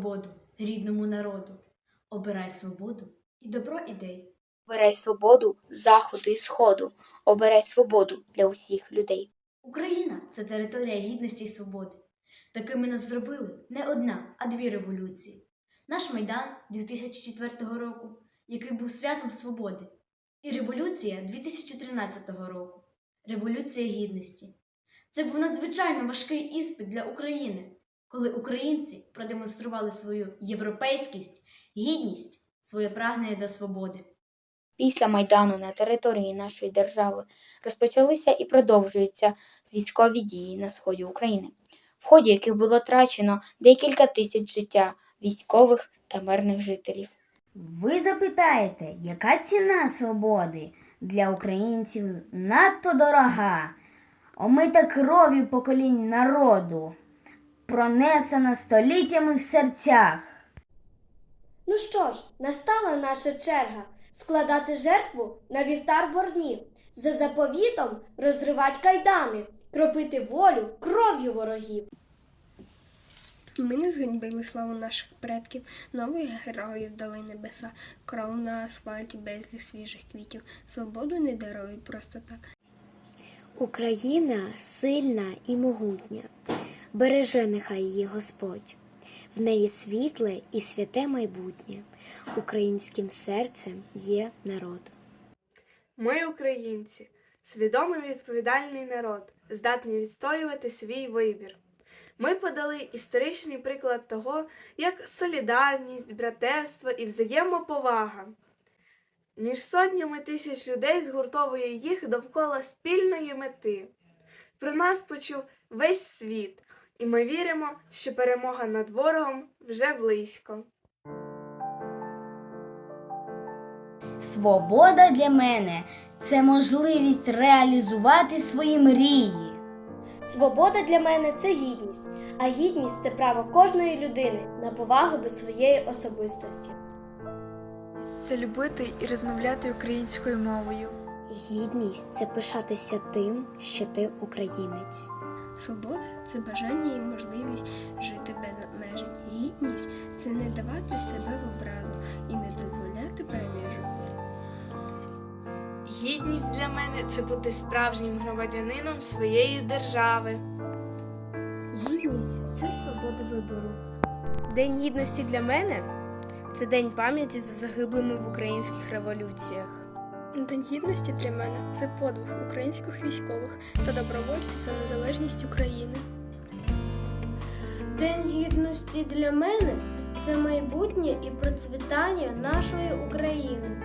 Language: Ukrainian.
свободу рідному народу, обирай свободу і добро ідей. Обирай свободу з заходу і сходу, обирай свободу для усіх людей. Україна це територія гідності і свободи. Такими нас зробили не одна, а дві революції. Наш Майдан 2004 року, який був святом свободи, і революція 2013 року Революція Гідності. Це був надзвичайно важкий іспит для України, коли українці продемонстрували свою європейськість, гідність, своє прагнення до свободи. Після Майдану на території нашої держави розпочалися і продовжуються військові дії на сході України, в ході яких було трачено декілька тисяч життя військових та мирних жителів. Ви запитаєте, яка ціна свободи для українців надто дорога, омита кров'ю поколінь народу, пронесена століттями в серцях. Ну що ж, настала наша черга складати жертву на вівтар борні, за заповітом розривать кайдани, кропити волю кров'ю ворогів. Ми не зганьбили славу наших предків, нових героїв дали небеса, кров на асфальті безліч свіжих квітів, свободу не дарують просто так. Україна сильна і могутня, береже нехай її Господь, в неї світле і святе майбутнє, українським серцем є народ. Ми, українці, свідомий відповідальний народ, здатний відстоювати свій вибір. Ми подали історичний приклад того, як солідарність, братерство і взаємоповага між сотнями тисяч людей згуртовує їх довкола спільної мети. Про нас почув весь світ, і ми віримо, що перемога над ворогом вже близько. Свобода для мене це можливість реалізувати свої мрії. Свобода для мене це гідність, а гідність це право кожної людини на повагу до своєї особистості. Це любити і розмовляти українською мовою. Гідність це пишатися тим, що ти українець. Свобода це бажання і можливість жити без обмежень. Гідність це не давати себе в образу і не дозволяти принижувати. Гідність для мене це бути справжнім громадянином своєї держави. Гідність це свобода вибору. День гідності для мене це день пам'яті за загиблими в українських революціях. День гідності для мене це подвиг українських військових та добровольців за незалежність України. День гідності для мене це майбутнє і процвітання нашої України.